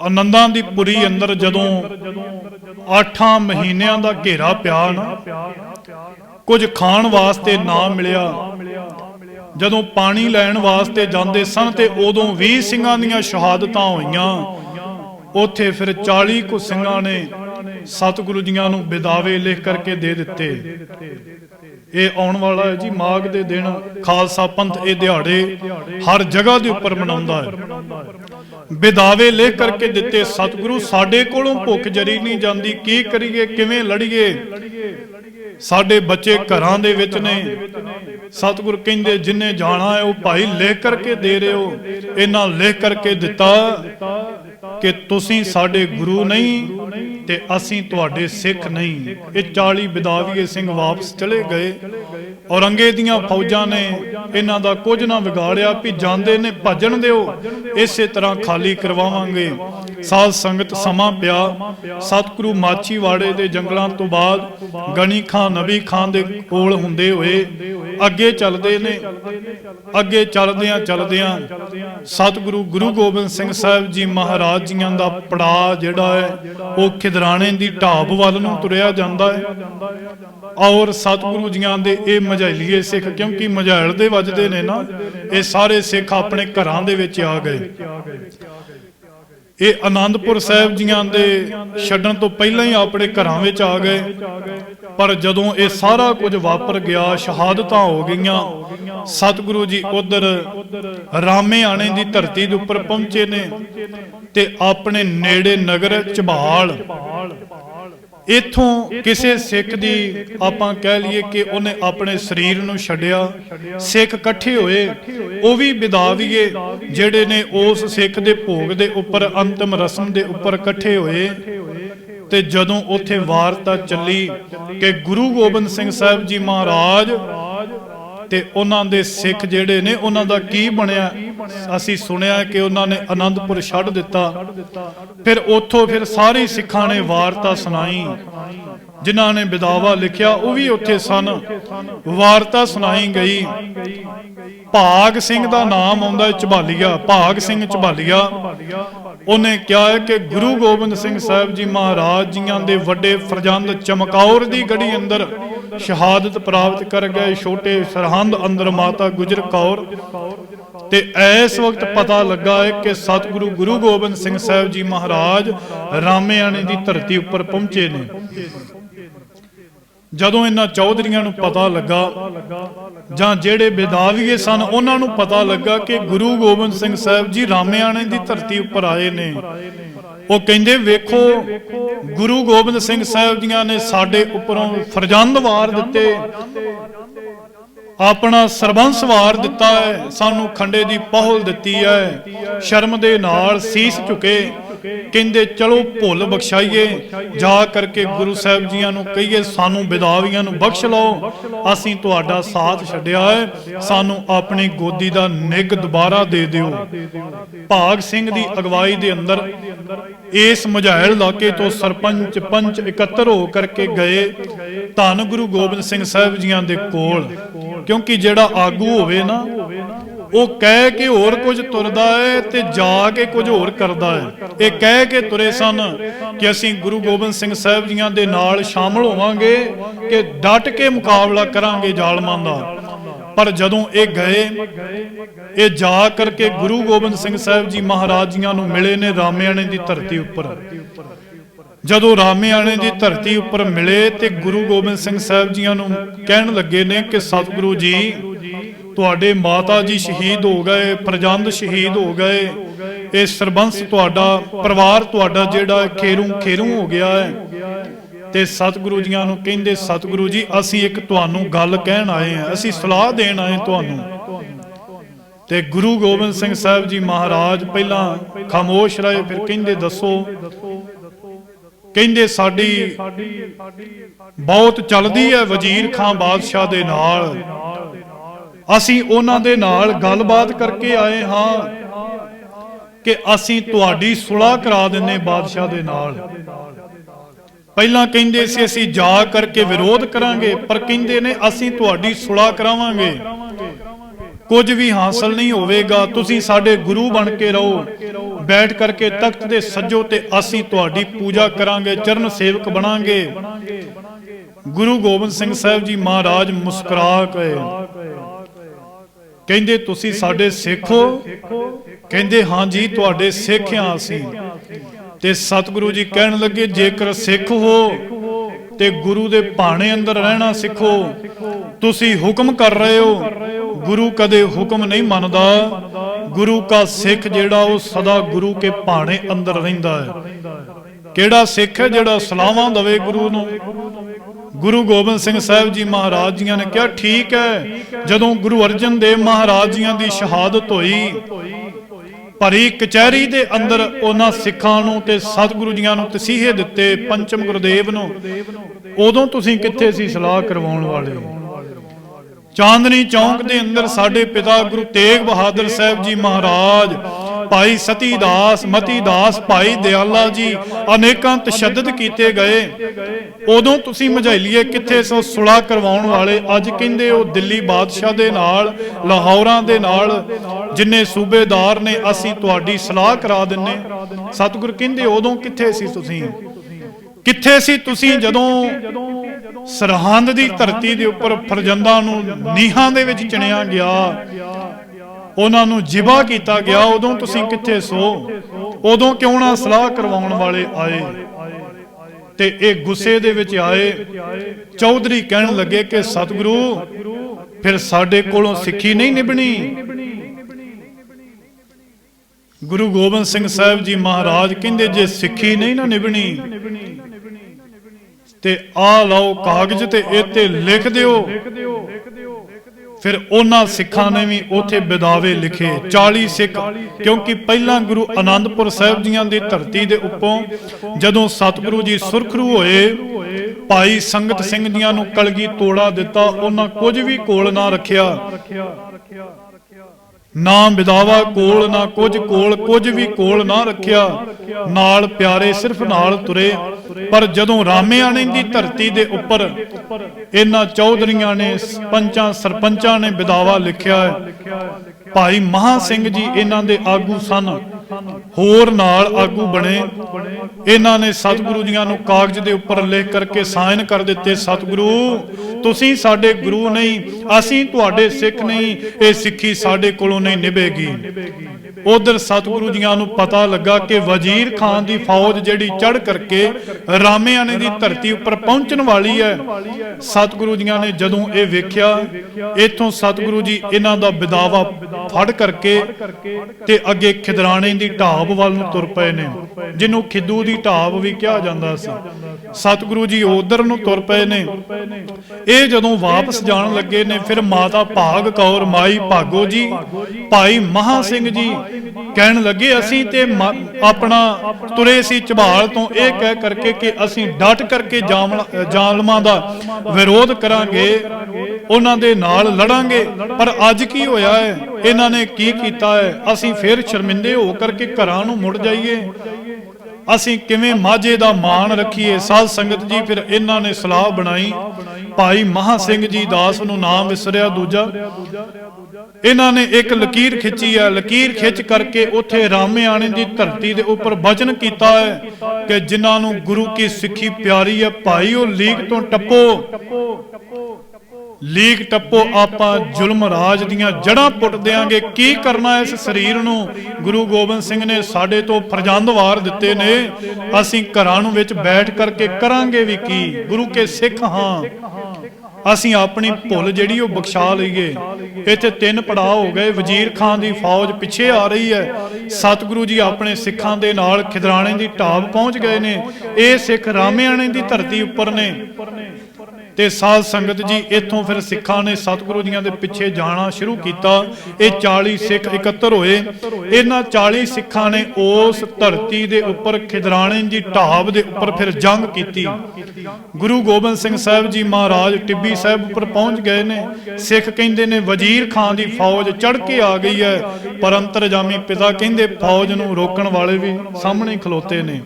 ਆਨੰਦਾਂ ਦੀ ਪੁਰੀ ਅੰਦਰ ਜਦੋਂ 8 ਮਹੀਨਿਆਂ ਦਾ ਘੇਰਾ ਪਿਆ ਨਾ, ਕੁਝ ਖਾਣ ਵਾਸਤੇ ਨਾ ਮਿਲਿਆ। ਜਦੋਂ ਪਾਣੀ ਲੈਣ ਵਾਸਤੇ ਜਾਂਦੇ ਸਨ ਤੇ ਉਦੋਂ 20 ਸਿੰਘਾਂ ਦੀਆਂ ਸ਼ਹਾਦਤਾਂ ਹੋਈਆਂ। ਉੱਥੇ ਫਿਰ 40 ਕੁ ਸਿੰਘਾਂ ਨੇ ਸਤਿਗੁਰੂ ਜੀਆਂ ਨੂੰ ਬਿਦਾਵੇ ਲਿਖ ਕਰਕੇ ਦੇ ਦਿੱਤੇ। ਇਹ ਆਉਣ ਵਾਲਾ ਹੈ ਜੀ, ਮਾਘ ਦੇ ਦਿਨ ਖਾਲਸਾ ਪੰਥ ਇਹ ਦਿਹਾੜੇ ਹਰ ਜਗ੍ਹਾ ਦੇ ਉੱਪਰ ਮਨਾਉਂਦਾ ਹੈ। ਬਿਦਾਵੇ ਲੈ ਕਰਕੇ ਦਿੱਤੇ। ਸਤਿਗੁਰੂ ਸਾਡੇ ਕੋਲੋਂ ਭੁੱਖ ਜਰੀ ਨਹੀਂ ਜਾਂਦੀ। ਕੀ ਕਰੀਏ? ਕਿਵੇਂ ਲੜੀਏ? ਸਾਡੇ ਬੱਚੇ ਘਰਾਂ ਦੇ ਵਿੱਚ ਨੇ। ਸਤਿਗੁਰ ਕਹਿੰਦੇ, ਜਿੰਨੇ ਜਾਣਾ ਹੈ, ਉਹ ਭਾਈ ਲਿਖ ਕਰਕੇ ਦੇ ਰਹੇ ਹੋ। ਇਹਨਾਂ ਲਿਖ ਕਰਕੇ ਦਿੱਤਾ ਕਿ ਤੁਸੀਂ ਸਾਡੇ ਗੁਰੂ ਨਹੀਂ ਤੇ ਅਸੀਂ ਤੁਹਾਡੇ ਸਿੱਖ ਨਹੀਂ। ਇਹ 40 ਬਿਦਾਵੀਏ ਸਿੰਘ ਵਾਪਸ ਚਲੇ ਗਏ। ਔਰੰਗੇ ਦੀਆਂ ਫੌਜਾਂ ਨੇ ਇਹਨਾਂ ਦਾ ਕੁਝ ਨਾ ਵਿਗਾੜਿਆ, ਵੀ ਜਾਂਦੇ ਨੇ, ਭੱਜਣ ਦਿਓ। ਇਸੇ ਤਰ੍ਹਾਂ ਖਾਲੀ ਕਰਵਾਵਾਂਗੇ। ਸਾਧ ਸੰਗਤ ਸਮਾਂ ਪਿਆ। ਸਤਿਗੁਰੂ ਮਾਚੀਵਾੜੇ ਦੇ ਜੰਗਲਾਂ ਤੋਂ ਬਾਅਦ ਗਣੀ ਖਾਂ, ਨਬੀ ਖਾਂ ਦੇ ਕੋਲ ਹੁੰਦੇ ਹੋਏ ਅੱਗੇ ਚੱਲਦੇ ਨੇ। ਅੱਗੇ ਚੱਲਦਿਆਂ ਚੱਲਦਿਆਂ ਸਤਿਗੁਰੂ ਗੁਰੂ ਗੋਬਿੰਦ ਸਿੰਘ ਸਾਹਿਬ ਜੀ ਮਹਾਰਾਜ ਜੀਆਂ ਦਾ ਪੜਾ ਜਿਹੜਾ ਹੈ, ਉਹ ਖਿਦਰਾਣੇ ਦੀ ਢਾਬ ਵੱਲ ਨੂੰ ਤੁਰਿਆ ਜਾਂਦਾ ਹੈ। ਔਰ ਸਤਿਗੁਰੂ ਜੀਆਂ ਦੇ ਇਹ ਮਝੈਲੀਏ ਸਿੱਖ, ਕਿਉਂਕਿ ਮਝੈਲ ਦੇ ਵੱਜਦੇ ਨੇ ਨਾ, ਇਹ ਸਾਰੇ ਸਿੱਖ ਆਪਣੇ ਘਰਾਂ ਦੇ ਵਿੱਚ ਆ ਗਏ। ਇਹ ਆਨੰਦਪੁਰ ਸਾਹਿਬ ਜੀਆਂ ਦੇ ਛੱਡਣ ਤੋਂ ਪਹਿਲਾਂ ਹੀ ਆਪਣੇ ਘਰਾਂ ਵਿੱਚ ਆ ਗਏ। ਪਰ ਜਦੋਂ ਇਹ ਸਾਰਾ ਕੁਝ ਵਾਪਰ ਗਿਆ, ਸ਼ਹਾਦਤਾਂ ਹੋ ਗਈਆਂ। ਸਤਿਗੁਰੂ ਜੀ ਉਧਰ ਰਾਮੇ ਆਣੇ ਦੀ ਧਰਤੀ ਦੇ ਉੱਪਰ ਪਹੁੰਚੇ ਨੇ ਤੇ ਆਪਣੇ ਨੇੜੇ ਨਗਰ ਚਬਾਲ ਇਥੋਂ ਕਿਸੇ ਸਿੱਖ ਦੀ ਆਪਾਂ ਕਹਿ ਲਈਏ ਕਿ ਉਹਨੇ ਆਪਣੇ ਸਰੀਰ ਨੂੰ ਛੱਡਿਆ ਸਿੱਖ ਇਕੱਠੇ ਹੋਏ ਉਹ ਵੀ ਵਿਦਾਵੀਏ ਜਿਹੜੇ ਨੇ ਉਸ ਸਿੱਖ ਦੇ ਭੋਗ ਦੇ ਉੱਪਰ ਅੰਤਮ ਰਸਮ ਦੇ ਉੱਪਰ ਇਕੱਠੇ ਹੋਏ ਤੇ ਜਦੋਂ ਉੱਥੇ ਵਾਰਤਾ ਚੱਲੀ ਕਿ ਗੁਰੂ ਗੋਬਿੰਦ ਸਿੰਘ ਸਾਹਿਬ ਜੀ ਮਹਾਰਾਜ ਤੇ ਉਹਨਾਂ ਦੇ ਸਿੱਖ ਜਿਹੜੇ ਨੇ ਉਹਨਾਂ ਦਾ ਕੀ ਬਣਿਆ? ਅਸੀਂ ਸੁਣਿਆ ਕਿ ਉਹਨਾਂ ਨੇ ਆਨੰਦਪੁਰ ਛੱਡ ਦਿੱਤਾ। ਫਿਰ ਉੱਥੋਂ ਫਿਰ ਸਾਰੇ ਸਿੱਖਾਂ ਨੇ ਵਾਰਤਾ ਸੁਣਾਈ। ਜਿਨ੍ਹਾਂ ਨੇ ਵਿਦਾਵਾ ਲਿਖਿਆ, ਉਹ ਵੀ ਉੱਥੇ ਸਨ। ਵਾਰਤਾ ਸੁਣਾਈ ਗਈ। ਭਾਗ ਸਿੰਘ ਦਾ ਨਾਮ ਆਉਂਦਾ ਝਬਾਲੀਆ, ਭਾਗ ਸਿੰਘ ਚਬਾਲੀਆ ਉਹਨੇ ਕਿਹਾ ਕਿ ਗੁਰੂ ਗੋਬਿੰਦ ਸਿੰਘ ਸਾਹਿਬ ਜੀ ਮਹਾਰਾਜ ਜੀਆਂ ਦੇ ਵੱਡੇ ਫਰਜ਼ੰਦ ਚਮਕੌਰ ਦੀ ਗੜੀ ਅੰਦਰ ਸ਼ਹਾਦਤ ਪ੍ਰਾਪਤ ਕਰ ਗਏ। ਛੋਟੇ ਸਰਹੰਦ ਅੰਦਰ ਮਾਤਾ ਗੁਜਰ ਕੌਰ ਤੇ ਇਸ ਵਕਤ ਪਤਾ ਲੱਗਾ ਹੈ ਕਿ ਸਤਿਗੁਰੂ ਗੁਰੂ ਗੋਬਿੰਦ ਸਿੰਘ ਸਾਹਿਬ ਜੀ ਮਹਾਰਾਜ ਰਾਮਿਆਣੇ ਦੀ ਧਰਤੀ ਉੱਪਰ ਪਹੁੰਚੇ ਨੇ। ਜਦੋਂ ਇਹਨਾਂ ਚੌਧਰੀਆਂ ਨੂੰ ਪਤਾ ਲੱਗਾ ਜਾਂ ਜਿਹੜੇ ਬੇਦਾਵੀਏ ਸਨ, ਉਹਨਾਂ ਨੂੰ ਪਤਾ ਲੱਗਾ ਕਿ ਗੁਰੂ ਗੋਬਿੰਦ ਸਿੰਘ ਸਾਹਿਬ ਜੀ ਰਾਮਿਆਣੇ ਦੀ ਧਰਤੀ ਉੱਪਰ ਆਏ ਨੇ। ਉਹ ਕਹਿੰਦੇ, ਵੇਖੋ, ਗੁਰੂ ਗੋਬਿੰਦ ਸਿੰਘ ਸਾਹਿਬ ਜੀਆਂ ਨੇ ਸਾਡੇ ਉੱਪਰੋਂ ਫਰਜ਼ੰਦ ਵਾਰ ਦਿੱਤੇ। ਆਪਣਾ ਸਰਬੰਸ ਵਾਰ ਦਿੱਤਾ ਹੈ। ਸਾਨੂੰ ਖੰਡੇ ਦੀ ਪਹੁਲ ਦਿੱਤੀ ਹੈ। ਸ਼ਰਮ ਦੇ ਨਾਲ ਸੀਸ ਝੁਕੇ। ਕਹਿੰਦੇ, ਚਲੋ ਭੁੱਲ ਬਖਸ਼ਾਈਏ। ਜਾ ਕਰਕੇ ਗੁਰੂ ਸਾਹਿਬ ਜੀਆਂ ਨੂੰ ਕਹੀਏ, ਸਾਨੂੰ ਵਿਦਾਵੀਆਂ ਨੂੰ ਬਖਸ਼ ਲਓ। ਅਸੀਂ ਤੁਹਾਡਾ ਸਾਥ ਛੱਡਿਆ ਹੈ। ਸਾਨੂੰ ਆਪਣੀ ਗੋਦੀ ਦਾ ਨਿੱਘ ਦੁਬਾਰਾ ਦੇ ਦਿਓ। ਭਾਗ ਸਿੰਘ ਦੀ ਅਗਵਾਈ ਦੇ ਅੰਦਰ ਇਸ ਮਝੈਲ ਇਲਾਕੇ ਤੋਂ ਸਰਪੰਚ ਪੰਚ ਇਕੱਤਰ ਹੋ ਕਰਕੇ ਗਏ ਧੰਨ ਗੁਰੂ ਗੋਬਿੰਦ ਸਿੰਘ ਸਾਹਿਬ ਜੀਆਂ ਦੇ ਕੋਲ। ਕਿਉਂਕਿ ਜਿਹੜਾ ਆਗੂ ਹੋਵੇ ਨਾ ਉਹ ਕਹਿ ਕੇ ਹੋਰ ਕੁਝ ਤੁਰਦਾ ਹੈ ਤੇ ਜਾ ਕੇ ਕੁਝ ਹੋਰ ਕਰਦਾ ਹੈ। ਇਹ ਕਹਿ ਕੇ ਤੁਰੇ ਸਨ ਕਿ ਅਸੀਂ ਗੁਰੂ ਗੋਬਿੰਦ ਸਿੰਘ ਸਾਹਿਬ ਜੀਆਂ ਦੇ ਨਾਲ ਸ਼ਾਮਲ ਹੋਵਾਂਗੇ ਕਿ ਡਟ ਕੇ ਮੁਕਾਬਲਾ ਕਰਾਂਗੇ ਜ਼ਾਲਮਾਂ ਦਾ। ਪਰ ਜਦੋਂ ਇਹ ਗਏ, ਇਹ ਜਾ ਕਰਕੇ ਗੁਰੂ ਗੋਬਿੰਦ ਸਿੰਘ ਸਾਹਿਬ ਜੀ ਮਹਾਰਾਜ ਜੀਆਂ ਨੂੰ ਮਿਲੇ ਨੇ ਰਾਮਿਆਣੇ ਦੀ ਧਰਤੀ ਉੱਪਰ। ਜਦੋਂ ਰਾਮਿਆਣੇ ਦੀ ਧਰਤੀ ਉੱਪਰ ਮਿਲੇ ਤੇ ਗੁਰੂ ਗੋਬਿੰਦ ਸਿੰਘ ਸਾਹਿਬ ਜੀਆਂ ਨੂੰ ਕਹਿਣ ਲੱਗੇ ਨੇ ਕਿ ਸਤਿਗੁਰੂ ਜੀ ਤੁਹਾਡੇ ਮਾਤਾ ਜੀ ਸ਼ਹੀਦ ਹੋ ਗਏ, ਪ੍ਰਜੰਦ ਸ਼ਹੀਦ ਹੋ ਗਏ। ਇਹ ਸਰਬੰਸ ਤੁਹਾਡਾ, ਪਰਿਵਾਰ ਤੁਹਾਡਾ ਜਿਹੜਾ ਖੇਰੂ ਖੇਰੂ ਹੋ ਗਿਆ ਹੈ। ਤੇ ਸਤਿਗੁਰੂ ਜੀਆਂ ਨੂੰ ਕਹਿੰਦੇ, ਸਤਿਗੁਰੂ ਜੀ, ਅਸੀਂ ਇੱਕ ਤੁਹਾਨੂੰ ਗੱਲ ਕਹਿਣ ਆਏ ਹਾਂ। ਅਸੀਂ ਸਲਾਹ ਦੇਣ ਆਏ ਤੁਹਾਨੂੰ। ਤੇ ਗੁਰੂ ਗੋਬਿੰਦ ਸਿੰਘ ਸਾਹਿਬ ਜੀ ਮਹਾਰਾਜ ਪਹਿਲਾਂ ਖਾਮੋਸ਼ ਰਹੇ, ਫਿਰ ਕਹਿੰਦੇ, ਦੱਸੋ। ਕਹਿੰਦੇ, ਸਾਡੀ ਬਹੁਤ ਚੱਲਦੀ ਹੈ ਵਜ਼ੀਰ ਖਾਨ ਬਾਦਸ਼ਾਹ ਦੇ ਨਾਲ। ਅਸੀਂ ਉਹਨਾਂ ਦੇ ਨਾਲ ਗੱਲਬਾਤ ਕਰਕੇ ਆਏ ਹਾਂ ਕਿ ਅਸੀਂ ਤੁਹਾਡੀ ਸੁਲਾਹ ਕਰਾ ਦਿੰਨੇ ਬਾਦਸ਼ਾਹ ਦੇ ਨਾਲ। ਪਹਿਲਾਂ ਕਹਿੰਦੇ ਸੀ, ਅਸੀਂ ਜਾ ਕਰਕੇ ਵਿਰੋਧ ਕਰਾਂਗੇ, ਪਰ ਕਹਿੰਦੇ ਨੇ, ਅਸੀਂ ਤੁਹਾਡੀ ਸੁਲਾਹ ਕਰਾਵਾਂਗੇ। ਕੁਝ ਵੀ ਹਾਸਲ ਨਹੀਂ ਹੋਵੇਗਾ। ਤੁਸੀਂ ਸਾਡੇ ਗੁਰੂ ਬਣ ਕੇ ਰਹੋ। ਬੈਠ ਕਰਕੇ ਤਖਤ ਦੇ ਸੱਜੋ ਤੇ ਅਸੀਂ ਤੁਹਾਡੀ ਪੂਜਾ ਕਰਾਂਗੇ, ਚਰਨ ਸੇਵਕ ਬਣਾਂਗੇ। ਗੁਰੂ ਗੋਬਿੰਦ ਸਿੰਘ ਸਾਹਿਬ ਜੀ ਮਹਾਰਾਜ ਮੁਸਕਰਾ ਕੇ ਕਹਿੰਦੇ ਤੁਸੀਂ ਸਾਡੇ ਸਿੱਖ ਹੋ। ਕਹਿੰਦੇ ਹਾਂ ਜੀ ਤੁਹਾਡੇ ਸਿੱਖ ਹਾਂ ਅਸੀਂ। ਤੇ ਸਤਿਗੁਰੂ ਜੀ ਕਹਿਣ ਲੱਗੇ ਜੇਕਰ ਸਿੱਖ ਹੋ ਤੇ ਗੁਰੂ ਦੇ ਭਾਣੇ ਅੰਦਰ ਰਹਿਣਾ ਸਿੱਖੋ ਤੁਸੀਂ ਹੁਕਮ ਕਰ ਰਹੇ ਹੋ। ਗੁਰੂ ਕਦੇ ਹੁਕਮ ਨਹੀਂ ਮੰਨਦਾ। ਗੁਰੂ ਕਾ ਸਿੱਖ ਜਿਹੜਾ ਉਹ ਸਦਾ ਗੁਰੂ ਕੇ ਭਾਣੇ ਅੰਦਰ ਰਹਿੰਦਾ ਹੈ। ਕਿਹੜਾ ਸਿੱਖ ਹੈ ਜਿਹੜਾ ਸਲਾਵਾਂ ਦਵੇ ਗੁਰੂ ਨੂੰ? ਗੁਰੂ ਗੋਬਿੰਦ ਸਿੰਘ ਸਾਹਿਬ ਜੀ ਮਹਾਰਾਜ ਜੀਆਂ ਨੇ ਕਿਹਾ, ਠੀਕ ਹੈ, ਜਦੋਂ ਗੁਰੂ ਅਰਜਨ ਦੇਵ ਮਹਾਰਾਜ ਜੀਆਂ ਦੀ ਸ਼ਹਾਦਤ ਹੋਈ, ਭਰੀ ਕਚਹਿਰੀ ਦੇ ਅੰਦਰ ਉਹਨਾਂ ਸਿੱਖਾਂ ਨੂੰ ਤੇ ਸਤਿਗੁਰੂ ਜੀਆਂ ਨੂੰ ਤਸੀਹੇ ਦਿੱਤੇ ਪੰਚਮ ਗੁਰਦੇਵ ਨੂੰ, ਉਦੋਂ ਤੁਸੀਂ ਕਿੱਥੇ ਸੀ ਸਲਾਹ ਕਰਵਾਉਣ ਵਾਲੇ? ਚਾਂਦਨੀ ਚੌਂਕ ਦੇ ਅੰਦਰ ਸਾਡੇ ਪਿਤਾ ਗੁਰੂ ਤੇਗ ਬਹਾਦਰ ਸਾਹਿਬ ਜੀ ਮਹਾਰਾਜ ਭਾਈ ਸਤੀ ਦਾਸ ਮਤੀ ਦਾਸ ਭਾਈ ਦਿਆਲਾ ਜੀ ਅਨੇਕਾਂ ਤਸ਼ੱਦਦ ਕੀਤੇ ਗਏ। ਉਦੋਂ ਤੁਸੀਂ ਮਝੈਲੀਏ ਕਿੱਥੇ ਸੋ ਸੁਲਾ ਕਰਵਾਉਣ ਵਾਲੇ? ਅੱਜ ਕਹਿੰਦੇ ਉਹ ਦਿੱਲੀ ਬਾਦਸ਼ਾਹ ਦੇ ਨਾਲ ਲਾਹੌਰਾਂ ਦੇ ਨਾਲ ਜਿੰਨੇ ਸੂਬੇਦਾਰ ਨੇ ਅਸੀਂ ਤੁਹਾਡੀ ਸਲਾਹ ਕਰਾ ਦਿੰਨੇ। ਸਤਿਗੁਰ ਕਹਿੰਦੇ ਉਦੋਂ ਕਿੱਥੇ ਸੀ ਤੁਸੀਂ? ਕਿੱਥੇ ਸੀ ਤੁਸੀਂ? ਜਦੋਂ ਸਰਹੰਦ ਦੀ ਧਰਤੀ ਦੇ ਉੱਪਰ ਫਰਜੰਦਾਂ ਨੂੰ ਨੀਹਾਂ ਦੇ ਵਿੱਚ ਚਿਣਿਆ ਗਿਆ। ਉਹਨਾਂ ਨੂੰ ਜਿਬਾ ਕੀਤਾ ਗਿਆ ਉਦੋਂ ਤੁਸੀਂ ਕਿੱਥੇ ਸੋ? ਉਦੋਂ ਕਿਉਂ ਨਾ ਸਲਾਹ ਕਰਵਾਉਣ ਵਾਲੇ ਆਏ? ਤੇ ਇਹ ਗੁੱਸੇ ਦੇ ਵਿੱਚ ਆਏ। ਚੌਧਰੀ ਕਹਿਣ ਲੱਗੇ ਕਿ, ਸਤਿਗੁਰੂ, ਫਿਰ ਸਾਡੇ ਕੋਲੋਂ ਸਿੱਖੀ ਨਹੀਂ ਨਿਭਣੀ? ਗੁਰੂ ਗੋਬਿੰਦ ਸਿੰਘ ਸਾਹਿਬ ਜੀ ਮਹਾਰਾਜ ਕਹਿੰਦੇ, ਜੇ ਸਿੱਖੀ ਨਹੀਂ ਨਾ ਨਿਭਣੀ, ਤੇ ਆ ਲਓ ਕਾਗਜ਼ ਤੇ ਇਹ ਤੇ ਲਿਖ ਦਿਓ। ਫਿਰ ਉਹਨਾਂ ਸਿੱਖਾਂ ਨੇ ਵੀ ਉਥੇ ਬਿਦਾਵੇ ਲਿਖੇ। 40 ਸਿੱਖ, ਕਿਉਂਕਿ ਪਹਿਲਾਂ ਗੁਰੂ ਆਨੰਦਪੁਰ ਸਾਹਿਬ ਜੀਆਂ ਦੀ ਧਰਤੀ ਦੇ ਉੱਪੋਂ ਜਦੋਂ ਸਤਿਗੁਰੂ ਜੀ ਸੁਰਖਰੂ ਹੋਏ, ਭਾਈ ਸੰਗਤ ਸਿੰਘ ਜੀਆਂ ਨੂੰ ਕਲਗੀ ਤੋੜਾ ਦਿੱਤਾ, ਉਹਨਾਂ ਕੁਝ ਵੀ ਕੋਲ ਨਾ ਰੱਖਿਆ। ਨਾ ਵਿਦਾਵਾ ਕੋਲ, ਨਾ ਕੁਝ ਕੋਲ, ਕੁਝ ਵੀ ਕੋਲ ਨਾ ਰੱਖਿਆ। ਨਾਲ ਪਿਆਰੇ ਸਿਰਫ ਨਾਲ ਤੁਰੇ। ਪਰ ਜਦੋਂ ਰਾਮਿਆਣੇ ਦੀ ਧਰਤੀ ਦੇ ਉੱਪਰ ਇਹਨਾਂ ਚੌਧਰੀਆਂ ਨੇ, ਪੰਚਾਂ, ਸਰਪੰਚਾਂ ਨੇ ਬਿਦਾਵਾ ਲਿਖਿਆ ਹੈ ਭਾਈ ਮਹਾ ਸਿੰਘ ਜੀ ਇਹਨਾਂ ਦੇ ਆਗੂ ਸਨ। ਹੋਰ ਨਾਲ ਆਗੂ ਬਣੇ। ਇਹਨਾਂ ਨੇ ਸਤਿਗੁਰੂ ਜੀਆਂ ਨੂੰ ਕਾਗਜ਼ ਦੇ ਉੱਪਰ ਲਿਖ ਕਰਕੇ ਸਾਈਨ ਕਰ ਦਿੱਤੇ, ਸਤਿਗੁਰੂ, ਤੁਸੀਂ ਸਾਡੇ ਗੁਰੂ ਨਹੀਂ, ਅਸੀਂ ਤੁਹਾਡੇ ਸਿੱਖ ਨਹੀਂ, ਇਹ ਸਿੱਖੀ ਸਾਡੇ ਕੋਲੋਂ ਨਹੀਂ ਨਿਭੇਗੀ। ਉਧਰ ਸਤਿਗੁਰੂ ਜੀਆਂ ਨੂੰ ਪਤਾ ਲੱਗਾ ਕਿ ਵਜ਼ੀਰ ਖਾਨ ਦੀ ਫੌਜ ਜਿਹੜੀ ਚੜ ਕਰਕੇ ਰਾਮਿਆਣੇ ਦੀ ਧਰਤੀ ਉੱਪਰ ਪਹੁੰਚਣ ਵਾਲੀ ਹੈ। ਸਤਿਗੁਰੂ ਜੀਆਂ ਨੇ ਜਦੋਂ ਇਹ ਵੇਖਿਆ, ਇੱਥੋਂ ਸਤਿਗੁਰੂ ਜੀ ਇਹਨਾਂ ਦਾ ਵਿਦਾਵਾ ਫੜ ਕਰਕੇ ਤੇ ਅੱਗੇ ਖਿਦਰਾਣੇ ਦੀ ਢਾਬ ਵੱਲ ਨੂੰ ਤੁਰ ਪਏ ਨੇ, ਜਿਹਨੂੰ ਖਿੱਦੂ ਦੀ ਢਾਬ ਵੀ ਕਿਹਾ ਜਾਂਦਾ ਸੀ। ਸਤਿਗੁਰੂ ਜੀ ਉਧਰ ਨੂੰ ਤੁਰ ਪਏ ਨੇ। ਇਹ ਜਦੋਂ ਵਾਪਸ ਜਾਣ ਲੱਗੇ ਨੇ, ਫਿਰ ਮਾਤਾ ਭਾਗ ਕੌਰ, ਮਾਈ ਭਾਗੋ ਜੀ, ਭਾਈ ਮਹਾ ਸਿੰਘ ਜੀ ਕਹਿਣ ਲੱਗੇ ਅਸੀਂ ਤੇ ਆਪਣਾ ਤੁਰੇ ਸੀ ਝਬਾਲ ਤੋਂ ਇਹ ਕਹਿ ਕਰਕੇ ਕਿ ਅਸੀਂ ਡਟ ਕਰਕੇ ਜਾਮਲ- ਜ਼ਾਲਮਾਂ ਦਾ ਵਿਰੋਧ ਕਰਾਂਗੇ, ਉਹਨਾਂ ਦੇ ਨਾਲ ਲੜਾਂਗੇ। ਪਰ ਅੱਜ ਕੀ ਹੋਇਆ ਹੈ? ਇਹਨਾਂ ਨੇ ਕੀ ਕੀਤਾ ਹੈ? ਅਸੀਂ ਫਿਰ ਸ਼ਰਮਿੰਦੇ ਹੋ ਕਰਕੇ ਘਰਾਂ ਨੂੰ ਮੁੜ ਜਾਈਏ। ਅਸੀਂ ਕਿਵੇਂ ਮਾਝੇ ਦਾ ਮਾਣ ਰੱਖੀਏ? ਸਾਧ ਸੰਗਤ ਜੀ, ਫਿਰ ਇਹਨਾਂ ਨੇ ਸਲਾਹ ਬਣਾਈ। ਭਾਈ ਮਹਾ ਸਿੰਘ ਜੀ ਦਾਸ ਨੂੰ ਨਾਮ ਵਿਸਰਿਆ ਦੂਜਾ। ਇਹਨਾਂ ਨੇ ਇੱਕ ਲਕੀਰ ਖਿੱਚੀ ਹੈ। ਲਕੀਰ ਖਿੱਚ ਕਰਕੇ ਉੱਥੇ ਰਾਮਿਆਣੇ ਦੀ ਧਰਤੀ ਦੇ ਉੱਪਰ ਵਚਨ ਕੀਤਾ ਹੈ ਕਿ ਜਿਨ੍ਹਾਂ ਨੂੰ ਗੁਰੂ ਕੀ ਸਿੱਖੀ ਪਿਆਰੀ ਹੈ, ਭਾਈ ਉਹ ਲੀਕ ਤੋਂ ਟੱਪੋ। ਲੀਕ ਟੱਪੋ ਆਪਾਂ ਜ਼ੁਲਮ ਰਾਜ ਦੀਆਂ ਜੜਾਂ ਪੁੱਟ ਦੇਾਂਗੇ ਕੀ ਕਰਨਾ ਇਸ ਸਰੀਰ ਨੂੰ? ਗੁਰੂ ਗੋਬਿੰਦ ਸਿੰਘ ਨੇ ਸਾਡੇ ਤੋਂ ਫਰਜ਼ੰਦ ਵਾਰ ਦਿੱਤੇ ਨੇ। ਅਸੀਂ ਘਰਾਂ ਨੂੰ ਵਿੱਚ ਬੈਠ ਕਰਕੇ ਕਰਾਂਗੇ ਵੀ ਕੀ? ਗੁਰੂ ਕੇ ਸਿੱਖ ਹਾਂ। ਅਸੀਂ ਆਪਣੀ ਭੁੱਲ ਜਿਹੜੀ ਉਹ ਬਖਸ਼ਾ ਲਈਏ। ਇੱਥੇ ਤਿੰਨ ਪੜਾਅ ਹੋ ਗਏ। ਵਜ਼ੀਰ ਖਾਨ ਦੀ ਫੌਜ ਪਿੱਛੇ ਆ ਰਹੀ ਹੈ। ਸਤਿਗੁਰੂ ਜੀ ਆਪਣੇ ਸਿੱਖਾਂ ਦੇ ਨਾਲ ਖਿਦਰਾਣੇ ਦੀ ਢਾਬ ਪਹੁੰਚ ਗਏ ਨੇ। ਇਹ ਸਿੱਖ ਰਾਮਿਆਣੇ ਦੀ ਧਰਤੀ ਉੱਪਰ ਨੇ। ਤੇ ਸਾਧ ਸੰਗਤ ਜੀ, ਇੱਥੋਂ ਫਿਰ ਸਿੱਖਾਂ ਨੇ ਸਤਿਗੁਰੂ ਜੀਆਂ ਦੇ ਪਿੱਛੇ ਜਾਣਾ ਸ਼ੁਰੂ ਕੀਤਾ। ਇਹ 40 ਸਿੱਖ ਇਕੱਤਰ ਹੋਏ। ਇਹਨਾਂ 40 ਸਿੱਖਾਂ ਨੇ ਉਸ ਧਰਤੀ ਦੇ ਉੱਪਰ ਖਿਦਰਾਣੇ ਦੀ ਢਾਬ ਦੇ ਉੱਪਰ ਫਿਰ ਜੰਗ ਕੀਤੀ। ਗੁਰੂ ਗੋਬਿੰਦ ਸਿੰਘ ਸਾਹਿਬ ਜੀ ਮਹਾਰਾਜ ਟਿੱਬੀ ਸਾਹਿਬ ਉੱਪਰ ਪਹੁੰਚ ਗਏ ਨੇ। ਸਿੱਖ ਕਹਿੰਦੇ ਨੇ, ਵਜ਼ੀਰ ਖਾਨ ਦੀ ਫੌਜ ਚੜ ਕੇ ਆ ਗਈ ਹੈ। ਪਰ ਅੰਤਰਜਾਮੀ ਪਿਤਾ ਕਹਿੰਦੇ, ਫੌਜ ਨੂੰ ਰੋਕਣ ਵਾਲੇ ਵੀ ਸਾਹਮਣੇ ਖਲੋਤੇ ਨੇ।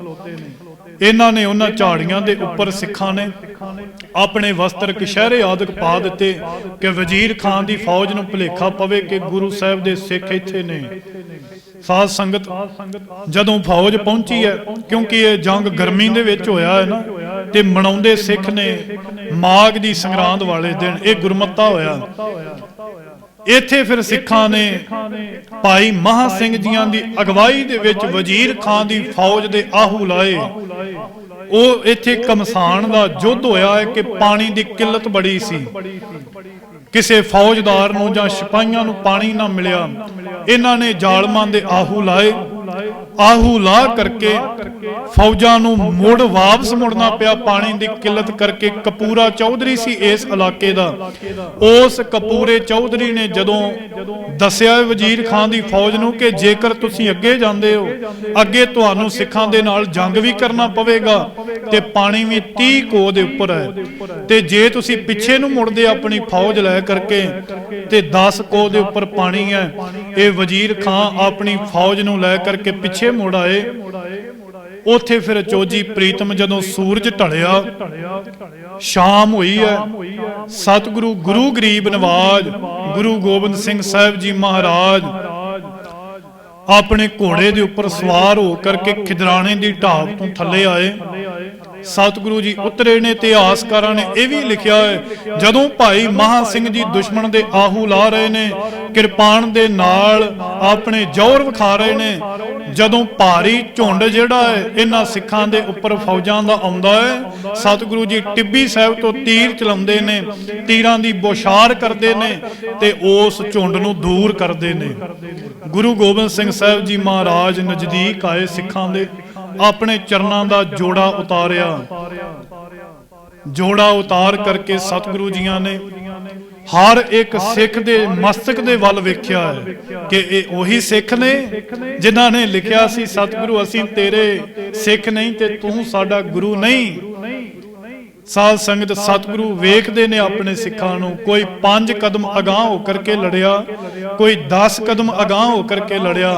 ਇਹਨਾਂ ਨੇ ਉਹਨਾਂ ਝਾੜੀਆਂ ਦੇ ਉੱਪਰ ਸਿੱਖਾਂ ਨੇ ਆਪਣੇ ਵਸਤਰ ਕਸ਼ਹਿਰੇ ਆਦਿਕ ਪਾ ਦਿੱਤੇ ਕਿ ਵਜ਼ੀਰ ਖਾਨ ਦੀ ਫੌਜ ਨੂੰ ਭੁਲੇਖਾ ਪਵੇ ਕਿ ਗੁਰੂ ਸਾਹਿਬ ਦੇ ਸਿੱਖ ਇੱਥੇ ਨੇ। ਸਾਧ ਸੰਗਤ, ਜਦੋਂ ਫੌਜ ਪਹੁੰਚੀ ਹੈ, ਕਿਉਂਕਿ ਇਹ ਜੰਗ ਗਰਮੀ ਦੇ ਵਿੱਚ ਹੋਇਆ ਹੈ ਨਾ, ਤੇ ਮਨਾਉਂਦੇ ਸਿੱਖ ਨੇ ਮਾਘ ਦੀ ਸੰਗਰਾਂਦ ਵਾਲੇ ਦਿਨ ਇਹ ਗੁਰਮਤਾ ਹੋਇਆ। ਇੱਥੇ ਫਿਰ ਸਿੱਖਾਂ ਨੇ ਭਾਈ ਮਹਾ ਸਿੰਘ ਜੀਆਂ ਦੀ ਅਗਵਾਈ ਦੇ ਵਿੱਚ ਵਜ਼ੀਰ ਖਾਨ ਦੀ ਫੌਜ ਦੇ ਆਹੂ ਲਾਏ। ਉਹ ਇੱਥੇ ਕਮਸਾਨ ਦਾ ਯੁੱਧ ਹੋਇਆ ਹੈ ਕਿ ਪਾਣੀ ਦੀ ਕਿੱਲਤ ਬੜੀ ਸੀ। ਕਿਸੇ ਫੌਜਦਾਰ ਨੂੰ ਜਾਂ ਸਿਪਾਹੀਆਂ ਨੂੰ ਪਾਣੀ ਨਾ ਮਿਲਿਆ। ਇਹਨਾਂ ਨੇ ਜ਼ਾਲਮਾਂ ਦੇ ਆਹੂ ਲਾਏ। ਆਹੂ ਲਾ ਕਰਕੇ ਫੌਜਾਂ ਨੂੰ ਮੁੜ ਵਾਪਸ ਮੁੜਨਾ ਪਿਆ, ਪਾਣੀ ਦੀ ਕਿੱਲਤ ਕਰਕੇ ਕਪੂਰਾ ਚੌਧਰੀ ਸੀ ਇਸ ਇਲਾਕੇ ਦਾ। ਉਸ ਕਪੂਰੇ ਚੌਧਰੀ ਨੇ ਜਦੋਂ ਦੱਸਿਆ ਵਜ਼ੀਰ ਖਾਨ ਦੀ ਫੌਜ ਨੂੰ ਕਿ ਜੇਕਰ ਤੁਸੀਂ ਅੱਗੇ ਜਾਂਦੇ ਹੋ, ਅੱਗੇ ਤੁਹਾਨੂੰ ਸਿੱਖਾਂ ਦੇ ਨਾਲ ਜੰਗ ਵੀ ਕਰਨਾ ਪਵੇਗਾ ਤੇ ਪਾਣੀ ਵੀ 30 ਕੋ ਦੇ ਉੱਪਰ ਹੈ। ਤੇ ਜੇ ਤੁਸੀਂ ਪਿੱਛੇ ਨੂੰ ਮੁੜਦੇ ਆਪਣੀ ਫੌਜ ਲੈ ਕਰਕੇ ਤੇ 10 ਕੋ ਦੇ ਉੱਪਰ ਪਾਣੀ ਹੈ, ਇਹ ਵਜ਼ੀਰ ਖਾਨ ਆਪਣੀ ਫੌਜ ਨੂੰ ਲੈ ਕਰਕੇ ਪਿੱਛੇ ਮੁੜ ਆਏ। ਉੱਥੇ ਫਿਰ ਚੋਜੀ ਪ੍ਰੀਤਮ ਜਦੋਂ ਸੂਰਜ ਢਲਿਆ ਸ਼ਾਮ ਹੋਈ ਹੈ। ਸਤਿਗੁਰੂ ਗੁਰੂ ਗਰੀਬ ਨਵਾਜ ਗੁਰੂ ਗੋਬਿੰਦ ਸਿੰਘ ਸਾਹਿਬ ਜੀ ਮਹਾਰਾਜ ਆਪਣੇ ਘੋੜੇ ਦੇ ਉੱਪਰ ਸਵਾਰ ਹੋ ਕਰਕੇ ਖਿਦਰਾਣੇ ਦੀ ਢਾਬ ਤੋਂ ਥੱਲੇ ਆਏ। ਸਤਿਗੁਰੂ ਜੀ ਉਤਰੇ ਨੇ ਇਤਿਹਾਸਕਾਰਾਂ ਨੇ ਇਹ ਵੀ ਲਿਖਿਆ ਹੈ, ਜਦੋਂ ਭਾਈ ਮਹਾ ਸਿੰਘ ਜੀ ਦੁਸ਼ਮਣ ਦੇ ਆਹੂ ਲਾ ਰਹੇ ਨੇ, ਕਿਰਪਾਨ ਦੇ ਨਾਲ ਆਪਣੇ ਜ਼ੋਰ ਵਿਖਾ ਰਹੇ ਨੇ, ਜਦੋਂ ਭਾਰੀ ਝੁੰਡ ਜਿਹੜਾ ਹੈ, ਇਹਨਾਂ ਸਿੱਖਾਂ ਦੇ ਉੱਪਰ ਫੌਜਾਂ ਦਾ ਆਉਂਦਾ ਹੈ, ਸਤਿਗੁਰੂ ਜੀ ਟਿੱਬੀ ਸਾਹਿਬ ਤੋਂ ਤੀਰ ਚਲਾਉਂਦੇ ਨੇ, ਤੀਰਾਂ ਦੀ ਬੋਸ਼ਾਰ ਕਰਦੇ ਨੇ ਤੇ ਉਸ ਝੁੰਡ ਨੂੰ ਦੂਰ ਕਰਦੇ ਨੇ। ਗੁਰੂ ਗੋਬਿੰਦ ਸਿੰਘ ਸਾਹਿਬ ਜੀ ਮਹਾਰਾਜ ਨਜ਼ਦੀਕ ਆਏ ਸਿੱਖਾਂ ਦੇ ਆਪਣੇ ਚਰਨਾਂ ਦਾ ਜੋੜਾ ਉਤਾਰਿਆ। ਜੋੜਾ ਉਤਾਰ ਕਰਕੇ ਸਤਿਗੁਰੂ ਜੀਆਂ ਨੇ ਹਰ ਇੱਕ ਸਿੱਖ ਦੇ ਮਸਤਕ ਦੇ ਵੱਲ ਵੇਖਿਆ ਹੈ ਕਿ ਇਹ ਉਹੀ ਸਿੱਖ ਨੇ ਜਿਨ੍ਹਾਂ ਨੇ ਲਿਖਿਆ ਸੀ, ਸਤਿਗੁਰੂ, ਅਸੀਂ ਤੇਰੇ ਸਿੱਖ ਨਹੀਂ ਤੇ ਤੂੰ ਸਾਡਾ ਗੁਰੂ ਨਹੀਂ। ਸਾਧ ਸੰਗਤ ਸਤਿਗੁਰੂ ਵੇਖਦੇ ਨੇ ਆਪਣੇ ਸਿੱਖਾਂ ਨੂੰ। ਕੋਈ 5 ਕਦਮ ਅਗਾਹ ਹੋ ਕਰਕੇ ਲੜਿਆ, ਕੋਈ 10 ਕਦਮ ਅਗਾਹ ਹੋ ਕਰਕੇ ਲੜਿਆ,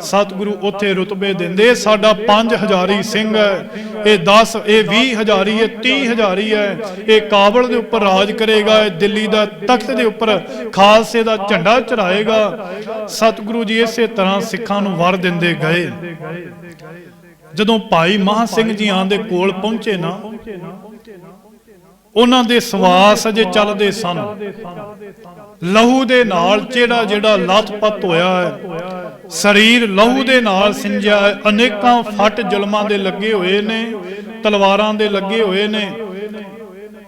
ਸਤਿਗੁਰੂ ਉੱਥੇ ਰੁਤਬੇ ਦਿੰਦੇ। ਸਾਡਾ 5 ਹਜ਼ਾਰੀ ਸਿੰਘ ਹੈ, ਇਹ 10 ਇਹ 20 ਹਜ਼ਾਰੀ ਹੈ 30 ਹਜ਼ਾਰੀ ਹੈ। ਇਹ ਕਾਬਲ ਦੇ ਉੱਪਰ ਰਾਜ ਕਰੇਗਾ, ਇਹ ਦਿੱਲੀ ਦਾ ਤਖਤ ਦੇ ਉੱਪਰ ਖਾਲਸੇ ਦਾ ਝੰਡਾ ਚੜਾਏਗਾ ਸਤਿਗੁਰੂ ਜੀ ਇਸੇ ਤਰ੍ਹਾਂ ਸਿੱਖਾਂ ਨੂੰ ਵਰ ਦਿੰਦੇ ਗਏ। ਜਦੋਂ ਭਾਈ ਮਹਾ ਸਿੰਘ ਜੀ ਆਂ ਦੇ ਕੋਲ ਪਹੁੰਚੇ ਨਾ ਉਹਨਾਂ ਦੇ ਸਵਾਸ ਅਜੇ ਚੱਲਦੇ ਸਨ। ਲਹੂ ਦੇ ਨਾਲ ਜਿਹੜਾ ਜਿਹੜਾ ਲੱਥਪੱਤ ਹੋਇਆ ਹੈ, ਸਰੀਰ ਲਹੂ ਦੇ ਨਾਲ ਸਿੰਜਿਆ ਹੈ। ਅਨੇਕਾਂ ਫੱਟ ਜ਼ੁਲਮਾਂ ਦੇ ਲੱਗੇ ਹੋਏ ਨੇ, ਤਲਵਾਰਾਂ ਦੇ ਲੱਗੇ ਹੋਏ ਨੇ।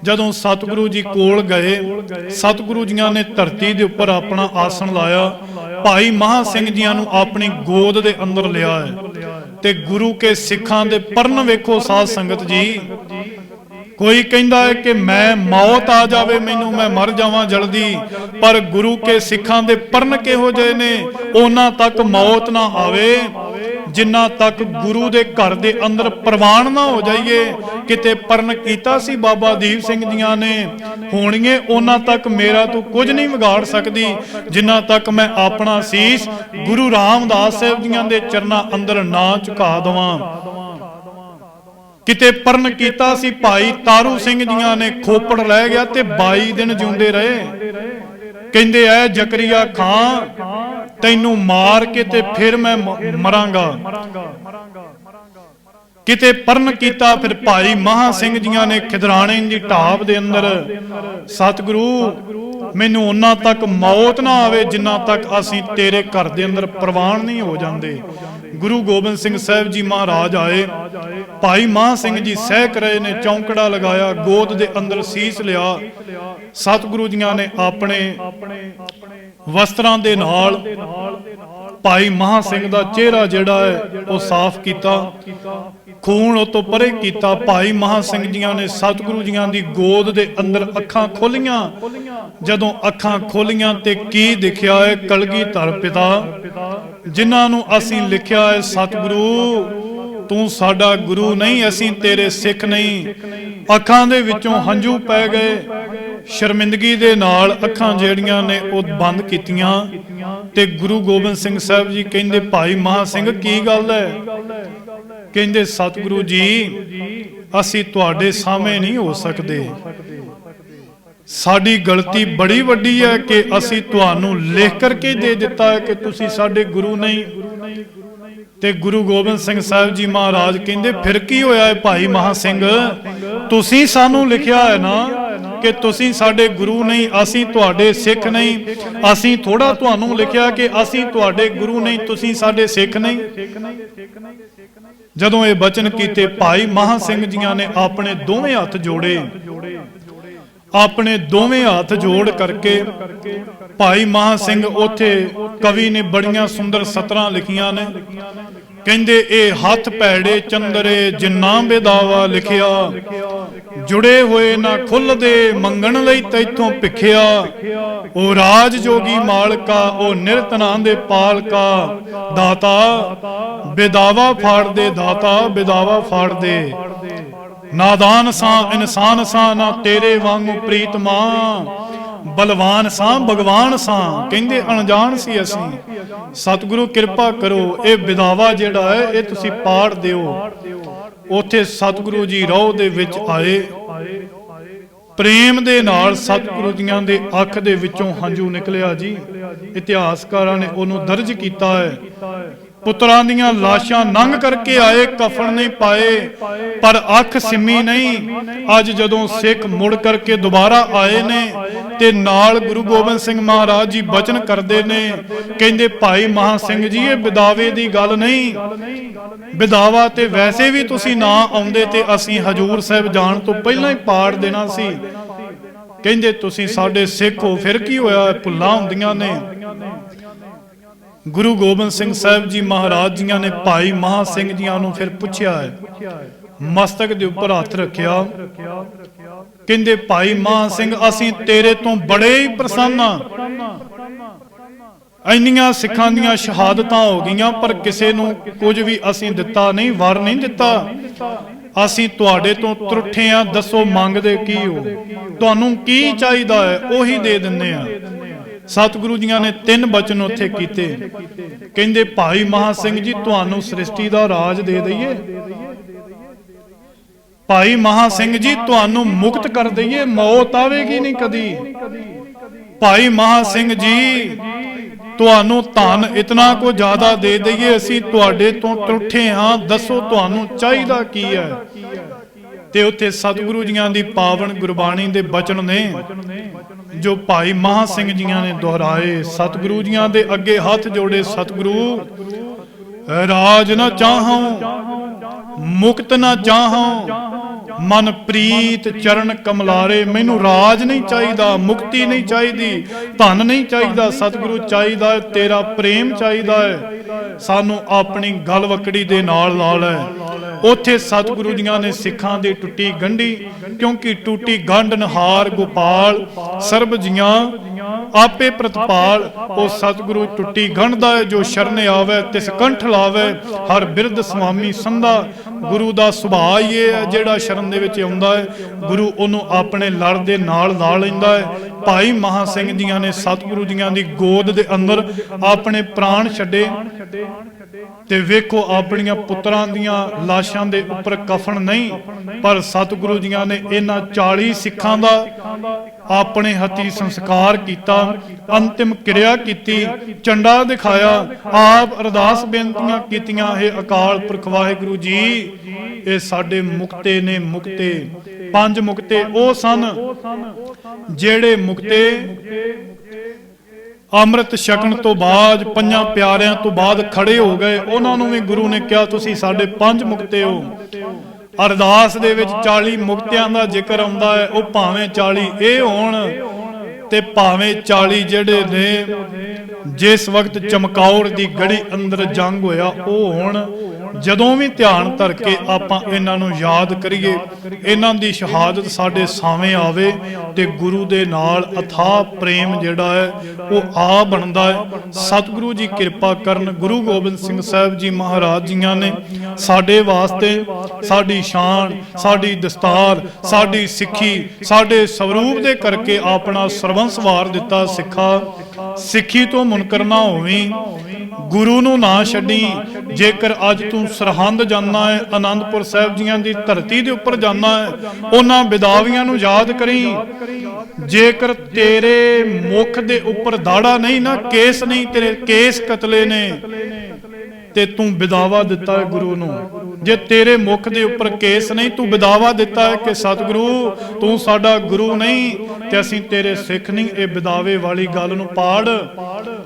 ਜਦੋਂ ਸਤਿਗੁਰੂ ਜੀ ਕੋਲ ਗਏ, ਸਤਿਗੁਰੂ ਜੀਆਂ ਨੇ ਧਰਤੀ ਦੇ ਉੱਪਰ ਆਪਣਾ ਆਸਣ ਲਾਇਆ, ਭਾਈ ਮਹਾ ਸਿੰਘ ਜੀਆਂ ਨੂੰ ਆਪਣੀ ਗੋਦ ਦੇ ਅੰਦਰ ਲਿਆ ਹੈ। ਤੇ ਗੁਰੂ ਕੇ ਸਿੱਖਾਂ ਦੇ ਪਰਨ ਵੇਖੋ ਸਾਧ ਸੰਗਤ ਜੀ ਕੋਈ ਕਹਿੰਦਾ ਹੈ ਕਿ ਮੈਂ ਮੌਤ ਆ ਜਾਵੇ ਮੈਨੂੰ ਮੈਂ ਮਰ ਜਾਵਾਂ ਜਲਦੀ। ਪਰ ਗੁਰੂ ਕੇ ਸਿੱਖਾਂ ਦੇ ਪਰਨ ਕਿਹੋ ਜਿਹੇ ਨੇ? ਉਹਨਾਂ ਤੱਕ ਮੌਤ ਨਾ ਆਵੇ ਜਿੰਨਾ ਤੱਕ ਗੁਰੂ ਦੇ ਘਰ ਦੇ ਅੰਦਰ ਪ੍ਰਵਾਨ ਨਾ ਹੋ ਜਾਈਏ। ਕਿਤੇ ਪਰਨ ਕੀਤਾ ਸੀ ਬਾਬਾ ਦੀਪ ਸਿੰਘ ਜੀਆਂ ਨੇ? ਹੋਣਗੇ ਉਹਨਾਂ ਤੱਕ ਮੇਰਾ ਤੂੰ ਕੁਝ ਨਹੀਂ ਵਿਗਾੜ ਸਕਦੀ ਜਿੰਨਾ ਤੱਕ ਮੈਂ ਆਪਣਾ ਸੀਸ ਗੁਰੂ ਰਾਮਦਾਸ ਸਾਹਿਬ ਜੀਆਂ ਦੇ ਚਰਨਾਂ ਅੰਦਰ ਨਾ ਝੁਕਾ ਦਵਾਂ। ਕਿਤੇ ਪਰਨ ਕੀਤਾ ਸੀ ਭਾਈ ਤਾਰੂ ਸਿੰਘ ਜੀਆਂ ਨੇ ਖੋਪੜ ਲੈ ਗਿਆ ਤੇ 22 ਦਿਨ ਜਿਉਂਦੇ ਰਹੇ। ਕਹਿੰਦੇ, ਐ ਜ਼ਕਰੀਆ ਖਾਂ, ਤੈਨੂੰ ਮਾਰ ਕੇ ਤੇ ਫਿਰ ਮੈਂ, ਮਰਾਂਗਾ। ਕਿਤੇ ਪਰਨ ਕੀਤਾ ਫਿਰ ਭਾਈ ਮਹਾ ਸਿੰਘ ਜੀਆਂ ਨੇ ਖਿਦਰਾਣੇ ਦੀ ਢਾਬ ਦੇ ਅੰਦਰ। ਸਤਿਗੁਰੂ, ਮੈਨੂੰ ਉਹਨਾਂ ਤੱਕ ਮੌਤ ਨਾ ਆਵੇ ਜਿੰਨਾ ਤੱਕ ਅਸੀਂ ਤੇਰੇ ਘਰ ਦੇ ਅੰਦਰ ਪ੍ਰਵਾਨ ਨਹੀਂ ਹੋ ਜਾਂਦੇ। ਗੁਰੂ ਗੋਬਿੰਦ ਸਿੰਘ ਸਾਹਿਬ ਜੀ ਮਹਾਰਾਜ ਆਏ। ਭਾਈ ਮਹਾ ਸਿੰਘ ਜੀ ਸਹਿਕ ਰਹੇ ਨੇ ਚੌਂਕੜਾ ਲਗਾਇਆ ਗੋਦ ਦੇ ਅੰਦਰ ਸੀਸ ਲਿਆ। ਸਤਿਗੁਰੂ ਜੀਆਂ ਨੇ ਆਪਣੇ ਵਸਤਰਾਂ ਦੇ ਨਾਲ ਭਾਈ ਮਹਾ ਸਿੰਘ ਦਾ ਚਿਹਰਾ ਜਿਹੜਾ ਹੈ, ਉਹ ਸਾਫ਼ ਕੀਤਾ। ਖੂਨ ਉਹ ਤੋਂ ਪਰੇ ਕੀਤਾ। ਭਾਈ ਮਹਾ ਸਿੰਘ ਜੀਆਂ ਨੇ ਸਤਿਗੁਰੂ ਜੀਆਂ ਦੀ ਗੋਦ ਦੇ ਅੰਦਰ ਅੱਖਾਂ ਖੋਲੀਆਂ। ਜਦੋਂ ਅੱਖਾਂ ਖੋਲੀਆਂ ਤੇ ਕੀ ਦਿਖਿਆ ਹੈ? ਕਲਗੀ ਧਰ ਪਿਤਾ। ਜਿਨ੍ਹਾਂ ਨੂੰ ਅਸੀਂ ਲਿਖਿਆ ਹੈ, ਸਤਿਗੁਰੂ ਤੂੰ ਸਾਡਾ ਗੁਰੂ ਨਹੀਂ, ਅਸੀਂ ਤੇਰੇ ਸਿੱਖ ਨਹੀਂ। ਅੱਖਾਂ ਦੇ ਵਿੱਚੋਂ ਹੰਝੂ ਪੈ ਗਏ। ਸ਼ਰਮਿੰਦਗੀ ਦੇ ਨਾਲ ਅੱਖਾਂ ਜਿਹੜੀਆਂ ਨੇ ਉਹ ਬੰਦ ਕੀਤੀਆਂ। ਤੇ ਗੁਰੂ ਗੋਬਿੰਦ ਸਿੰਘ ਸਾਹਿਬ ਜੀ ਕਹਿੰਦੇ, ਭਾਈ ਮਹਾ ਸਿੰਘ, ਕੀ ਗੱਲ ਹੈ? ਕਹਿੰਦੇ, ਸਤਿਗੁਰੂ ਜੀ, ਅਸੀਂ ਤੁਹਾਡੇ ਸਾਹਮਣੇ ਨਹੀਂ ਹੋ ਸਕਦੇ। ਸਾਡੀ ਗਲਤੀ ਬੜੀ ਵੱਡੀ ਹੈ ਕਿ ਅਸੀਂ ਤੁਹਾਨੂੰ ਲਿਖ ਕਰਕੇ ਦੇ ਦਿੱਤਾ ਹੈ ਕਿ ਤੁਸੀਂ ਸਾਡੇ ਗੁਰੂ ਨਹੀਂ। ਤੇ ਗੁਰੂ ਗੋਬਿੰਦ ਸਿੰਘ ਸਾਹਿਬ ਜੀ ਮਹਾਰਾਜ ਕਹਿੰਦੇ, ਫਿਰ ਕੀ ਹੋਇਆ ਹੈ ਭਾਈ ਮਹਾ ਸਿੰਘ? ਤੁਸੀਂ ਸਾਨੂੰ ਲਿਖਿਆ ਹੈ ਨਾ ਕਿ ਤੁਸੀਂ ਸਾਡੇ ਗੁਰੂ ਨਹੀਂ, ਅਸੀਂ ਤੁਹਾਡੇ ਸਿੱਖ ਨਹੀਂ। ਅਸੀਂ ਥੋੜਾ ਤੁਹਾਨੂੰ ਲਿਖਿਆ ਕਿ ਅਸੀਂ ਤੁਹਾਡੇ ਗੁਰੂ ਨਹੀਂ, ਤੁਸੀਂ ਸਾਡੇ ਸਿੱਖ ਨਹੀਂ। ਜਦੋਂ ਇਹ ਬਚਨ ਕੀਤੇ, ਭਾਈ ਮਹਾ ਸਿੰਘ ਜੀਆਂ ਨੇ ਆਪਣੇ ਦੋਵੇਂ ਹੱਥ ਜੋੜੇ। ਆਪਣੇ ਦੋਵੇਂ ਹੱਥ ਜੋੜ ਕਰਕੇ ਭਾਈ ਮਹਾ ਸਿੰਘ ਉਥੇ ਕਵੀ ਨੇ ਬੜੀਆਂ ਸੁੰਦਰ ਸਤਰਾਂ ਲਿਖੀਆਂ ਨੇ। ਕਹਿੰਦੇ, ਇਹ ਹੱਥ ਭੈੜੇ ਚੰਦਰੇ ਜਿੰਨਾ ਬੇਦਾਵਾ ਲਿਖਿਆ, ਜੁੜੇ ਹੋਏ ਨਾ ਖੁੱਲਦੇ ਮੰਗਣ ਲਈ ਤੈਥੋਂ ਭਿਖਿਆ। ਉਹ ਰਾਜ ਜੋਗੀ ਮਾਲਕਾ, ਉਹ ਨਿਰਤਨਾਂ ਦੇ ਪਾਲਕਾ, ਦਾਤਾ ਬੇਦਾਵਾ ਫਾੜ ਦੇ, ਦਾਤਾ ਬੇਦਾਵਾ ਫਾੜ ਦੇ। ਨਾਦਾਨ ਸਾਂ, ਇਨਸਾਨ ਸਾਂ, ਨਾ ਤੇਰੇ ਵਾਂਗੂ ਪ੍ਰੀਤਮਾ ਬਲਵਾਨ ਸਾਂ, ਭਗਵਾਨ ਸਾਂ, ਕਹਿੰਦੇ ਅਣਜਾਣ ਸੀ ਅਸੀਂ। ਸਤਿਗੁਰੂ ਕਿਰਪਾ ਕਰੋ, ਇਹ ਵਿਦਾਵਾ ਜਿਹੜਾ ਹੈ, ਇਹ ਤੁਸੀਂ ਪਾੜ ਦਿਓ। ਉਥੇ ਸਤਿਗੁਰੂ ਜੀ ਰੋਹ ਦੇ ਵਿੱਚ ਆਏ। ਪ੍ਰੇਮ ਦੇ ਨਾਲ ਸਤਿਗੁਰੂ ਜੀਆਂ ਦੇ ਅੱਖ ਦੇ ਵਿੱਚੋਂ ਹੰਝੂ ਨਿਕਲਿਆ ਜੀ। ਇਤਿਹਾਸਕਾਰਾਂ ਨੇ ਉਹਨੂੰ ਦਰਜ ਕੀਤਾ ਹੈ। ਪੁੱਤਰਾਂ ਦੀਆਂ ਲਾਸ਼ਾਂ ਨੰਗ ਕਰਕੇ ਆਏ, ਕਫਨ ਨਹੀਂ ਪਾਏ, ਪਰ ਅੱਖ ਸਿੰਮੀ ਨਹੀਂ। ਅੱਜ ਜਦੋਂ ਸਿੱਖ ਮੁੜ ਕਰਕੇ ਦੁਬਾਰਾ ਆਏ ਨੇ ਤੇ ਨਾਲ ਗੁਰੂ ਗੋਬਿੰਦ ਸਿੰਘ ਮਹਾਰਾਜ ਜੀ ਬਚਨ ਕਰਦੇ ਨੇ, ਕਹਿੰਦੇ, ਭਾਈ ਮਹਾ ਸਿੰਘ ਜੀ, ਇਹ ਵਿਦਾਵੇ ਦੀ ਗੱਲ ਨਹੀਂ। ਵਿਦਾਵਾ ਤੇ ਵੈਸੇ ਵੀ ਤੁਸੀਂ ਨਾ ਆਉਂਦੇ ਤੇ ਅਸੀਂ ਹਜੂਰ ਸਾਹਿਬ ਜਾਣ ਤੋਂ ਪਹਿਲਾਂ ਹੀ ਪਾੜ ਦੇਣਾ ਸੀ। ਕਹਿੰਦੇ, ਤੁਸੀਂ ਸਾਡੇ ਸਿੱਖ ਹੋ, ਫਿਰ ਕੀ ਹੋਇਆ? ਭੁੱਲਾਂ ਹੁੰਦੀਆਂ ਨੇ। ਗੁਰੂ ਗੋਬਿੰਦ ਸਿੰਘ ਸਾਹਿਬ ਜੀ ਮਹਾਰਾਜ ਜੀਆਂ ਨੇ ਭਾਈ ਮਹਾ ਸਿੰਘ ਜੀਆਂ ਨੂੰ ਫਿਰ ਪੁੱਛਿਆ ਹੈ, ਮਸਤਕ ਦੇ ਉੱਪਰ ਹੱਥ ਰੱਖਿਆ। ਕਹਿੰਦੇ, ਭਾਈ ਮਹਾ ਸਿੰਘ, ਅਸੀਂ ਤੇਰੇ ਤੋਂ ਬੜੇ ਹੀ ਪ੍ਰਸੰਨ ਹਾਂ। ਇੰਨੀਆਂ ਸਿੱਖਾਂ ਦੀਆਂ ਸ਼ਹਾਦਤਾਂ ਹੋ ਗਈਆਂ, ਪਰ ਕਿਸੇ ਨੂੰ ਕੁਝ ਵੀ ਅਸੀਂ ਦਿੱਤਾ ਨਹੀਂ, ਵਰ ਨਹੀਂ ਦਿੱਤਾ। ਅਸੀਂ ਤੁਹਾਡੇ ਤੋਂ ਤਰੁੱਠੇ ਆ ਦੱਸੋ ਮੰਗਦੇ ਕੀ ਹੋ? ਤੁਹਾਨੂੰ ਕੀ ਚਾਹੀਦਾ ਹੈ? ਉਹੀ ਦੇ ਦਿੰਦੇ ਆ ਸਤਿਗੁਰੂ ਜੀਆਂ ਨੇ ਤਿੰਨ ਬਚਨ ਉੱਥੇ ਕੀਤੇ। ਕਹਿੰਦੇ, ਭਾਈ ਮਹਾ ਸਿੰਘ ਜੀ, ਤੁਹਾਨੂੰ ਸ੍ਰਿਸ਼ਟੀ ਦਾ ਰਾਜ ਦੇ ਦਈਏ। ਭਾਈ ਮਹਾ ਸਿੰਘ ਜੀ, ਤੁਹਾਨੂੰ ਮੁਕਤ ਕਰ ਦਈਏ। ਮੌਤ ਆਵੇਗੀ ਨਹੀਂ ਕਦੀ। ਭਾਈ ਮਹਾ ਸਿੰਘ ਜੀ, ਤੁਹਾਨੂੰ ਧਨ ਇਤਨਾ ਕੋ ਜ਼ਿਆਦਾ ਦੇ ਦਈਏ। ਅਸੀਂ ਤੁਹਾਡੇ ਤੋਂ ਟੁੱਟੇ ਹਾਂ। ਦੱਸੋ ਤੁਹਾਨੂੰ ਚਾਹੀਦਾ ਕੀ ਹੈ? ਤੇ ਉੱਥੇ ਸਤਿਗੁਰੂ ਜੀਆਂ ਦੀ ਪਾਵਨ ਗੁਰਬਾਣੀ ਦੇ ਬਚਨ ਨੇ ਜੋ ਭਾਈ ਮਹਾ ਸਿੰਘ ਜੀਆਂ ਨੇ ਦੁਹਰਾਏ, ਸਤਿਗੁਰੂ ਜੀਆਂ ਦੇ ਅੱਗੇ ਹੱਥ ਜੋੜੇ ਸਤਿਗੁਰੂ। ਰਾਜ ਨਾ ਚਾਹਾਂ ਮੁਕਤ ਨਾ ਚਾਹਾਂ ਮਨ ਪ੍ਰੀਤ ਚਰਨ ਕਮਲਾਰੇ, ਮੈਨੂੰ ਰਾਜ ਨਹੀਂ ਚਾਹੀਦਾ, ਮੁਕਤੀ ਨਹੀਂ ਚਾਹੀਦੀ, ਧਨ ਨਹੀਂ ਚਾਹੀਦਾ, ਸਤਿਗੁਰੂ ਚਾਹੀਦਾ ਤੇਰਾ ਪ੍ਰੇਮ ਚਾਹੀਦਾ ਹੈ। ਸਾਨੂੰ ਆਪਣੀ ਗਲਵਕੜੀ ਦੇ ਨਾਲ ਲਾ ਲੈ ਉਥੇ ਸਤਿਗੁਰੂ ਜੀਆਂ ਨੇ ਸਿੱਖਾਂ ਦੀ ਟੁੱਟੀ ਗੰਢੀ, ਕਿਉਂਕਿ ਟੁੱਟੀ ਗੰਢ ਨਹਾਰ ਗੋਪਾਲ, ਸਰਬ ਜੀਆਂ, ਆਪੇ ਪ੍ਰਤਪਾਲ, ਉਹ ਸਤਿਗੁਰੂ ਟੁੱਟੀ ਗੰਢਦਾ ਹੈ, ਜੋ ਸ਼ਰਨ ਆਵੇ, ਤਿਸ ਕੰਠ ਲਾਵੇ, ਹਰ ਬਿਰਧ ਸੁਆਮੀ ਸੰਧਾ ਗੁਰੂ ਦਾ ਸੁਭਾਅ ਹੀ ਇਹ ਹੈ, ਜਿਹੜਾ ਸ਼ਰਨ ਦੇ ਵਿੱਚ ਆਉਂਦਾ ਹੈ। ਗੁਰੂ ਉਹਨੂੰ ਆਪਣੇ ਲੜ ਦੇ ਨਾਲ ਲਾ ਲੈਂਦਾ ਹੈ। ਭਾਈ ਮਹਾ ਸਿੰਘ ਜੀਆਂ ਨੇ ਸਤਿਗੁਰੂ ਜੀਆਂ ਦੀ ਗੋਦ ਦੇ ਅੰਦਰ ਆਪਣੇ ਪ੍ਰਾਣ ਛੱਡੇ ਤੇ ਵੇਖੋ ਆਪਣੀਆਂ ਪੁੱਤਰਾਂ ਦੀਆਂ ਲਾਸ਼ਾਂ ਦੇ ਉੱਪਰ ਕਫਨ ਨਹੀਂ, ਪਰ ਸਤਿਗੁਰੂ ਜੀਆਂ ਨੇ ਇਹਨਾਂ 40 ਸਿੱਖਾਂ ਦਾ ਆਪਣੇ ਹੱਥੀ ਸੰਸਕਾਰ ਕੀਤਾ, ਅੰਤਿਮ ਕਿਰਿਆ ਕੀਤੀ, ਚੰਡਾ ਦਿਖਾਇਆ, ਆਪ ਅਰਦਾਸ ਬੇਨਤੀਆਂ ਕੀਤੀਆਂ, ਹੈ ਅਕਾਲ ਪੁਰਖ ਵਾਹਿਗੁਰੂ ਜੀ। ਇਹ ਸਾਡੇ ਮੁਕਤੇ ਨੇ ਮੁਕਤੇ, ਪੰਜ ਮੁਕਤੇ ਉਹ ਸਨ ਜਿਹੜੇ ਮੁਕਤੇ ਅੰਮ੍ਰਿਤ ਛਕਣ ਤੋਂ ਬਾਅਦ, ਪੰਜਾਂ ਪਿਆਰਿਆਂ ਤੋਂ ਬਾਅਦ ਖੜੇ ਹੋ ਗਏ। ਉਹਨਾਂ ਨੂੰ ਵੀ ਗੁਰੂ ਨੇ ਕਿਹਾ, ਤੁਸੀਂ ਸਾਡੇ ਪੰਜ ਮੁਕਤੇ ਹੋ। ਅਰਦਾਸ ਦੇ ਵਿੱਚ 40 ਮੁਕਤਿਆਂ ਦਾ ਜ਼ਿਕਰ ਆਉਂਦਾ ਹੈ, ਉਹ ਭਾਵੇਂ 40 ਇਹ ਹੋਣ ਤੇ ਭਾਵੇਂ 40 ਜਿਹੜੇ ਨੇ, ਜਿਸ ਵਕਤ ਚਮਕੌਰ ਦੀ ਗੜੀ ਅੰਦਰ ਜੰਗ ਹੋਇਆ, ਉਹ ਹੋਣ ਜਦੋਂ ਵੀ ਧਿਆਨ ਧਰ ਕੇ ਆਪਾਂ ਇਹਨਾਂ ਨੂੰ ਯਾਦ ਕਰੀਏ, ਇਹਨਾਂ ਦੀ ਸ਼ਹਾਦਤ ਸਾਡੇ ਸਾਹਮਣੇ ਆਵੇ ਤੇ ਗੁਰੂ ਦੇ ਨਾਲ ਅਥਾਹ ਪ੍ਰੇਮ ਜਿਹੜਾ ਹੈ, ਉਹ ਆ ਬਣਦਾ ਹੈ। ਸਤਿਗੁਰੂ ਜੀ ਕਿਰਪਾ ਕਰਨ, ਗੁਰੂ ਗੋਬਿੰਦ ਸਿੰਘ ਸਾਹਿਬ ਜੀ ਮਹਾਰਾਜ ਜੀਆਂ ਨੇ ਸਾਡੇ ਵਾਸਤੇ ਸਾਡੀ ਸ਼ਾਨ, ਸਾਡੀ ਦਸਤਾਰ, ਸਾਡੀ ਸਿੱਖੀ, ਸਾਡੇ ਸਵਰੂਪ ਦੇ ਕਰਕੇ ਆਪਣਾ ਸਰਵ ਸਰਬੰਸ ਵਾਰ ਦਿੱਤਾ ਸਿੱਖਾ, ਸਿੱਖੀ ਤੋਂ ਮੁਨਕਰ ਨਾ ਹੋਵੀਂ, ਗੁਰੂ ਨੂੰ ਨਾ ਛੱਡੀ, ਜੇਕਰ ਅੱਜ ਤੂੰ ਸਰਹੰਦ ਜਾਣਾ ਹੈ ਆਨੰਦਪੁਰ ਸਾਹਿਬ ਜੀਆਂ ਦੀ ਧਰਤੀ ਦੇ ਉੱਪਰ ਜਾਣਾ ਹੈ ਉਹਨਾਂ ਵਿਦਾਵੀਆਂ ਨੂੰ ਯਾਦ ਕਰੀ। ਜੇਕਰ ਤੇਰੇ ਮੁਖ ਦੇ ਉੱਪਰ ਦਾੜਾ ਨਹੀਂ ਨਾ, ਕੇਸ ਨਹੀਂ, ਤੇਰੇ ਕੇਸ ਕਤਲੇ ਨੇ, ਤੇ ਤੂੰ ਵਿਦਾਵਾ ਦਿੱਤਾ ਹੈ ਗੁਰੂ ਨੂੰ। ਜੇ ਤੇਰੇ ਮੁਖ ਦੇ ਉੱਪਰ ਕੇਸ ਨਹੀਂ, ਤੂੰ ਵਿਦਾਵਾ ਦਿੱਤਾ ਹੈ ਕਿ ਸਤਿਗੁਰੂ, ਤੂੰ ਸਾਡਾ ਗੁਰੂ ਨਹੀਂ ਤੇ ਅਸੀਂ ਤੇਰੇ ਸਿੱਖ ਨਹੀਂ। ਇਹ ਵਿਦਾਵੇ ਵਾਲੀ ਗੱਲ ਨੂੰ ਪਾੜ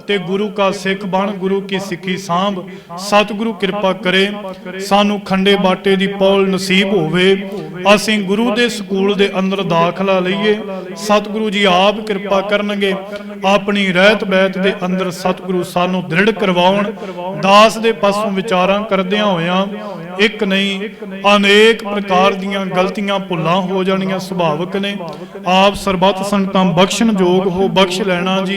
ਤੇ ਗੁਰੂ ਕਾ ਸਿੱਖ ਬਣ, ਗੁਰੂ ਕੀ ਸਿੱਖੀ ਸਾਂਭ। ਸਤਿਗੁਰੂ ਕਿਰਪਾ ਕਰੇ, ਸਾਨੂੰ ਖੰਡੇ ਬਾਟੇ ਦੀ ਪੌਲ ਨਸੀਬ ਹੋਵੇ। ਅਸੀਂ ਗੁਰੂ ਦੇ ਸਕੂਲ ਦੇ ਅੰਦਰ ਦਾਖਲਾ ਲਈਏ। ਸਤਿਗੁਰੂ ਜੀ ਆਪ ਕਿਰਪਾ ਕਰਨਗੇ। ਆਪਣੀ ਰਹਿਤ ਬੈਤ ਦੇ ਅੰਦਰ ਸਤਿਗੁਰੂ ਸਾਨੂੰ ਦ੍ਰਿੜ ਕਰਵਾਉਣ। ਦਾਸ ਦੇ ਪਾਸੋਂ ਵਿਚਾਰਾਂ ਕਰਦਿਆਂ ਹੋਇਆਂ ਇੱਕ ਨਹੀਂ, ਅਨੇਕ ਪ੍ਰਕਾਰ ਦੀਆਂ ਗਲਤੀਆਂ ਭੁੱਲਾਂ ਹੋ ਜਾਣੀਆਂ ਸੁਭਾਵਿਕ ਨੇ। ਆਪ ਸਰਬੱਤ ਸੰਗਤਾਂ ਬਖਸ਼ਣ ਯੋਗ ਹੋ, ਬਖਸ਼ ਲੈਣਾ ਜੀ।